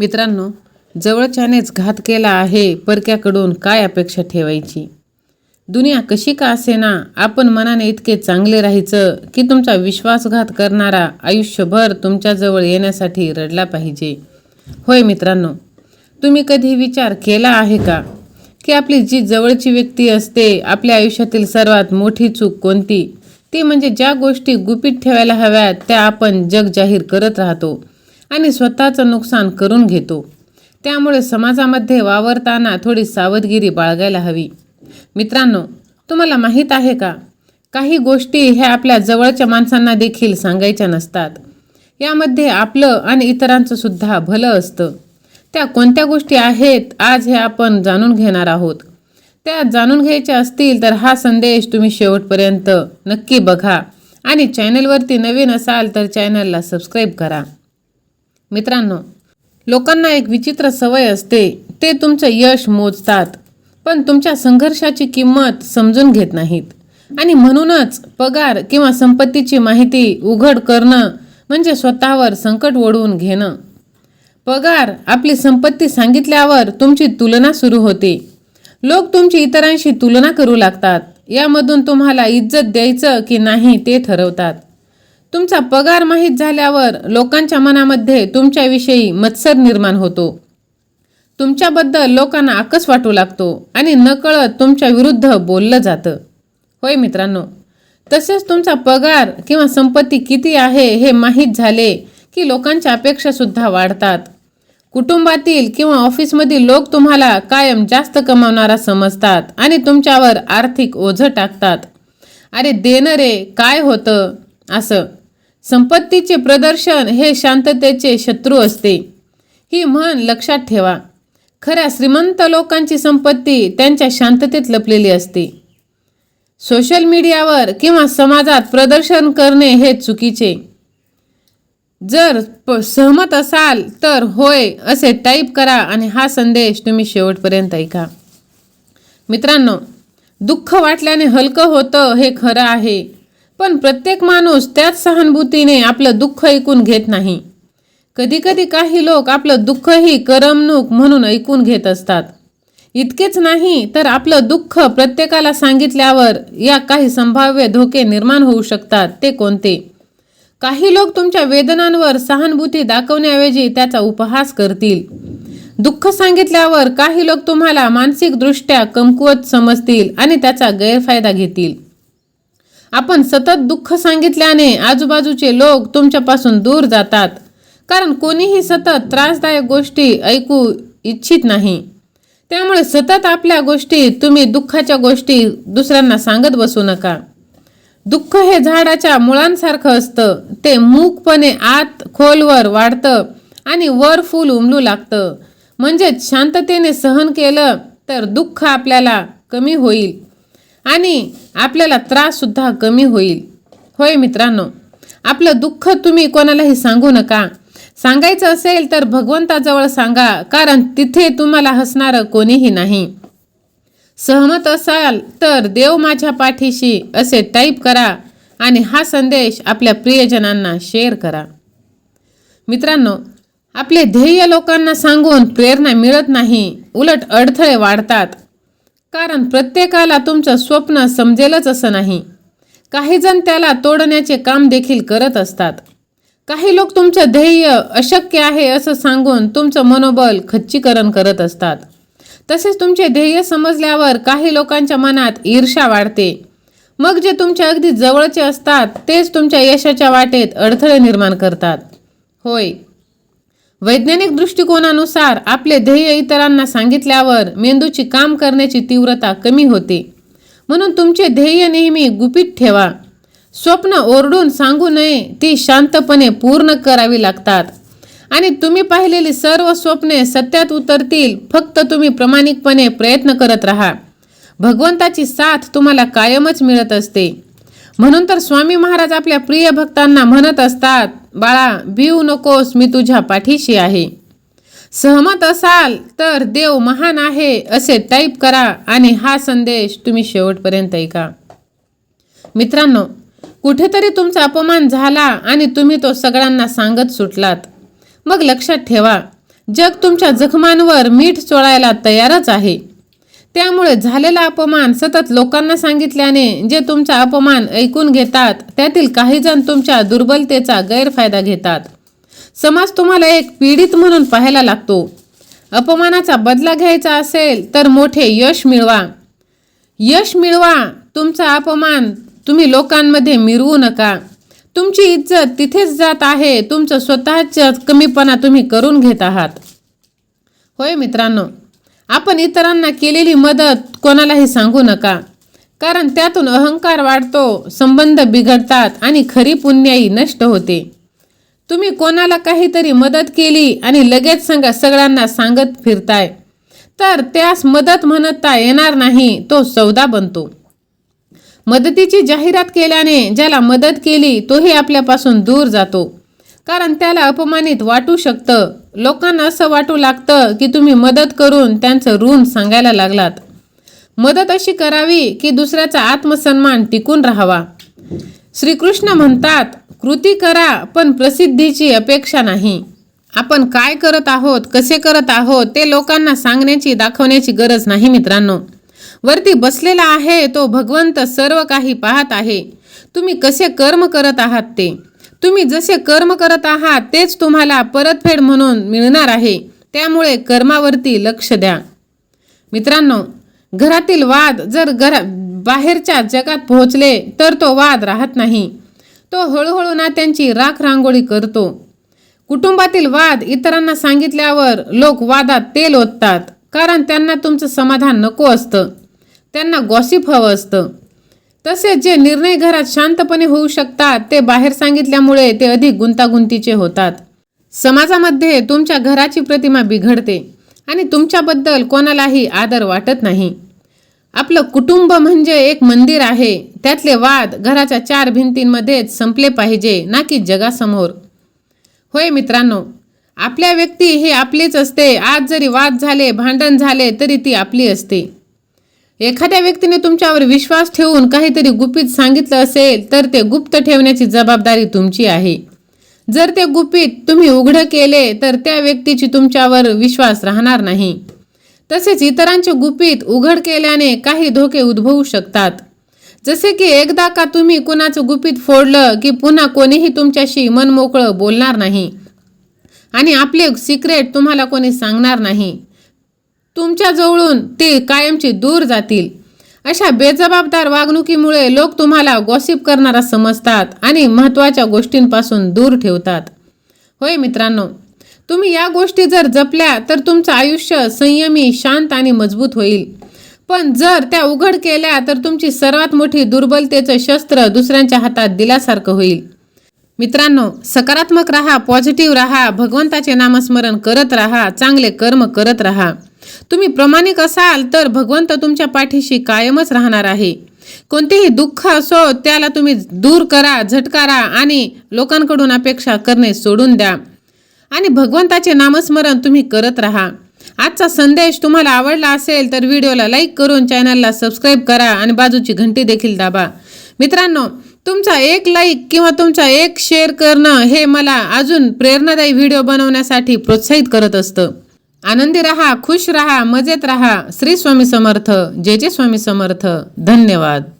मित्रांनो जवळच्यानेच घात केला आहे परक्याकडून काय अपेक्षा ठेवायची? दुनिया कशी का असेना आपण मनाने इतके चांगले राहायचं की तुमचा विश्वासघात करणारा आयुष्यभर तुमच्याजवळ येण्यासाठी रडला पाहिजे. होय मित्रांनो तुम्ही कधी विचार केला आहे का की आपली जी जवळची व्यक्ती असते आपल्या आयुष्यातील सर्वात मोठी चूक कोणती? ती म्हणजे ज्या गोष्टी गुपित ठेवायला हव्यात त्या आपण जग जाहीर करत राहतो. आणि स्वतःचं नुकसान करून घेतो. त्यामुळे समाजामध्ये वावरताना थोडी सावधगिरी बाळगायला हवी. मित्रांनो तुम्हाला माहीत आहे का? काही गोष्टी ह्या आपल्या जवळच्या माणसांना देखील सांगायच्या नसतात. यामध्ये आपलं आणि इतरांचं सुद्धा भलं असतं. त्या कोणत्या गोष्टी आहेत आज हे आपण जाणून घेणार आहोत. त्या जाणून घ्यायच्या असतील तर हा संदेश तुम्ही शेवटपर्यंत नक्की बघा. आणि चॅनलवरती नवीन असाल तर चॅनलला सबस्क्राईब करा. मित्रांनो लोकांना एक विचित्र सवय असते. ते तुमचं यश मोजतात पण तुमच्या संघर्षाची किंमत समजून घेत नाहीत. आणि म्हणूनच पगार किंवा संपत्तीची माहिती उघड करणं म्हणजे स्वतःवर संकट ओढवून घेणं. पगार आपली संपत्ती सांगितल्यावर तुमची तुलना सुरू होते. लोक तुमची इतरांशी तुलना करू लागतात. यामधून तुम्हाला इज्जत द्यायचं की नाही ते ठरवतात. तुमचा पगार माहीत झाल्यावर लोकांच्या मनामध्ये तुमच्याविषयी मत्सर निर्माण होतो. तुमच्याबद्दल लोकांना आकस वाटू लागतो आणि नकळत तुमच्या विरुद्ध बोललं जातं. होय मित्रांनो तसेच तुमचा पगार किंवा संपत्ती किती आहे हे माहीत झाले की लोकांच्या अपेक्षासुद्धा वाढतात. कुटुंबातील किंवा ऑफिसमधील लोक तुम्हाला कायम जास्त कमावणारा समजतात आणि तुमच्यावर आर्थिक ओझं टाकतात. अरे देणं रे काय होतं? असं. संपत्तीचे प्रदर्शन हे शांततेचे शत्रू असते. ही म्हण लक्षात ठेवा. खऱ्या श्रीमंत लोकांची संपत्ती त्यांच्या शांततेत लपलेली असते. सोशल मीडियावर किंवा समाजात प्रदर्शन करणे हे चुकीचे. जर प सहमत असाल तर होय असे टाईप करा आणि हा संदेश तुम्ही शेवटपर्यंत ऐका. मित्रांनो दुःख वाटल्याने हलकं होतं हे खरं आहे. पण प्रत्येक माणूस त्याच सहानुभूतीने आपलं दुःख ऐकून घेत नाही. कधीकधी काही लोक आपलं दुःखही करमणूक म्हणून ऐकून घेत असतात. इतकेच नाही तर आपलं दुःख प्रत्येकाला सांगितल्यावर या काही संभाव्य धोके निर्माण होऊ शकतात ते कोणते? काही लोक तुमच्या वेदनांवर सहानुभूती दाखवण्याऐवजी त्याचा उपहास करतील. दुःख सांगितल्यावर काही लोक तुम्हाला मानसिकदृष्ट्या कमकुवत समजतील आणि त्याचा गैरफायदा घेतील. आपण सतत दुःख सांगितल्याने आजूबाजूचे लोक तुमच्यापासून दूर जातात. कारण कोणीही सतत त्रासदायक गोष्टी ऐकू इच्छित नाही. त्यामुळे सतत आपल्या गोष्टी तुम्ही दुःखाच्या गोष्टी दुसऱ्यांना सांगत बसू नका. दुःख हे झाडाच्या मुळांसारखं असतं. ते मूकपणे आत खोलवर वाढतं आणि वर फूल उमलू लागतं. म्हणजेच शांततेने सहन केलं तर दुःख आपल्याला कमी होईल. आणि आपल्याला त्राससुद्धा कमी होईल. होय मित्रांनो आपलं दुःख तुम्ही कोणालाही सांगू नका. सांगायचं असेल तर भगवंताजवळ सांगा कारण तिथे तुम्हाला हसणारं कोणीही नाही. सहमत असाल तर देव माझ्या पाठीशी असे टाईप करा आणि हा संदेश आपल्या प्रियजनांना शेअर करा. मित्रांनो आपले ध्येय लोकांना सांगून प्रेरणा मिळत नाही. उलट अडथळे वाढतात. कारण प्रत्येकाला तुमचं स्वप्न समजेलच असं नाही. काहीजण त्याला तोडण्याचे काम देखील करत असतात. काही लोक तुमचं ध्येय अशक्य आहे असं सांगून तुमचं मनोबल खच्चीकरण करत असतात. तसेच तुमचे ध्येय समजल्यावर काही लोकांच्या मनात ईर्षा वाढते. मग जे तुमच्या अगदी जवळचे असतात तेच तुमच्या यशाच्या वाटेत अडथळे निर्माण करतात. होय वैज्ञानिक दृष्टिकोनानुसार आपले ध्येय इतरांना सांगितल्यावर मेंदूची काम करण्याची तीव्रता कमी होते. म्हणून तुमचे ध्येय नेहमी गुपित ठेवा. स्वप्न ओरडून सांगू नये ती शांतपणे पूर्ण करावी लागतात. आणि तुम्ही पाहिलेली सर्व स्वप्ने सत्यात उतरतील फक्त तुम्ही प्रामाणिकपणे प्रयत्न करत राहा. भगवंताची साथ तुम्हाला कायमच मिळत असते. म्हणून तर स्वामी महाराज आपल्या प्रिय भक्तांना म्हणत असतात बाळा भिऊ नकोस मी तुझ्या पाठीशी आहे. सहमत असाल तर देव महान आहे असे टाईप करा आणि हा संदेश तुम्ही शेवटपर्यंत ऐका. मित्रांनो कुठेतरी तुमचा अपमान झाला आणि तुम्ही तो सगळ्यांना सांगत सुटलात. मग लक्षात ठेवा जग तुमच्या जखमांवर मीठ चोळायला तयारच आहे. त्यामुळे झालेला अपमान सतत लोकांना सांगितल्याने जे तुमचा अपमान ऐकून घेतात त्यातील काही जण तुमच्या दुर्बलतेचा गैरफायदा घेतात. समाज तुम्हाला एक पीडित म्हणून पाहायला लागतो. अपमानाचा बदला घ्यायचा असेल तर मोठे यश मिळवा. यश मिळवा. तुमचा अपमान तुम्ही लोकांमध्ये मिरवू नका. तुमची इज्जत तिथेच जात आहे. तुमचं स्वतःच कमीपणा तुम्ही करून घेत आहात. होय मित्रांनो आपण इतरांना केलेली मदत कोणालाही सांगू नका. कारण त्यातून अहंकार वाढतो संबंध बिघडतात आणि खरी पुण्याई नष्ट होते. तुम्ही कोणाला काहीतरी मदत केली आणि लगेच सांगा सगळ्यांना सांगत फिरताय. तर त्यास मदत म्हणता येणार नाही तो सौदा बनतो. मदतीची जाहिरात केल्याने ज्याला मदत केली तोही आपल्यापासून दूर जातो. कारण त्याला अपमानित वाटू शकतं. लोकांना असं वाटू लागतं की तुम्ही मदत करून त्यांचं ऋण सांगायला लागलात. मदत अशी करावी की दुसऱ्याचा आत्मसन्मान टिकून राहावा. श्रीकृष्ण म्हणतात कृती करा पण प्रसिद्धीची अपेक्षा नाही. आपण काय करत आहोत कसे करत आहोत ते लोकांना सांगण्याची दाखवण्याची गरज नाही मित्रांनो. वरती बसलेला आहे तो भगवंत सर्व काही पाहत आहे. तुम्ही कसे कर्म करत आहात ते तुम्ही जसे कर्म करत आहात तेच तुम्हाला परतफेड म्हणून मिळणार आहे. त्यामुळे कर्मावरती लक्ष द्या. मित्रांनो घरातील वाद जर घरा बाहेरच्या जगात पोहोचले तर तो वाद राहत नाही. तो हळूहळू नात्यांची राख रांगोळी करतो. कुटुंबातील वाद इतरांना सांगितल्यावर लोक वादात तेल ओततात कारण त्यांना तुमचं समाधान नको असतं. त्यांना गॉसिप हवं असतं. तसेच जे निर्णय घरात शांतपणे होऊ शकतात ते बाहेर सांगितल्यामुळे ते अधिक गुंतागुंतीचे होतात. समाजामध्ये तुमच्या घराची प्रतिमा बिघडते आणि तुमच्याबद्दल कोणालाही आदर वाटत नाही. आपलं कुटुंब म्हणजे एक मंदिर आहे. त्यातले वाद घराच्या चार भिंतींमध्येच संपले पाहिजे ना की जगासमोर. होय मित्रांनो आपल्या व्यक्ती ही आपलीच असते. आज जरी वाद झाले भांडण झाले तरी ती आपली असते. एखाद्या व्यक्तीने तुमच्यावर विश्वास ठेवून काहीतरी गुपित सांगितलं असेल तर ते गुप्त ठेवण्याची जबाबदारी तुमची आहे. जर ते गुपित तुम्ही उघडं केले तर त्या व्यक्तीची तुमच्यावर विश्वास राहणार नाही. तसेच इतरांचे गुपित उघड केल्याने काही धोके उद्भवू शकतात. जसे की एकदा का तुम्ही कुणाचं गुपित फोडलं की पुन्हा कोणीही तुमच्याशी मनमोकळं बोलणार नाही. आणि आपले सिक्रेट तुम्हाला कोणी सांगणार नाही. तुमच्या जवळून ते कायमची दूर जातील. अशा बेजबाबदार वागणुकीमुळे लोक तुम्हाला गॉसिप करणारा समजतात आणि महत्त्वाच्या गोष्टींपासून दूर ठेवतात. होय मित्रांनो तुम्ही या गोष्टी जर जपल्या तर तुमचं आयुष्य संयमी शांत आणि मजबूत होईल. पण जर त्या उघड केल्या तर तुमची सर्वात मोठी दुर्बलतेचं शस्त्र दुसऱ्यांच्या हातात दिल्यासारखं होईल. मित्रांनो सकारात्मक राहा पॉझिटिव्ह राहा भगवंताचे नामस्मरण करत राहा चांगले कर्म करत राहा. तुम्ही प्रामाणिक असाल तर भगवंत तुमच्या पाठीशी कायमच राहणार आहे. कोणतेही दुःख असो त्याला तुम्ही दूर करा झटकारा आणि लोकांकडून अपेक्षा करणे सोडून द्या. आणि भगवंताचे नामस्मरण तुम्ही करत राहा. आजचा संदेश तुम्हाला आवडला असेल तर व्हिडिओला लाईक करून चॅनलला सबस्क्राईब करा आणि बाजूची घंटी देखील दाबा. मित्रांनो तुमचा एक लाईक किंवा तुमचा एक शेअर करणं हे मला अजून प्रेरणादायी व्हिडिओ बनवण्यासाठी प्रोत्साहित करत असतं. आनंदी रहा खुश रहा मजेत रहा. श्री स्वामी समर्थ जय जय स्वामी समर्थ. धन्यवाद.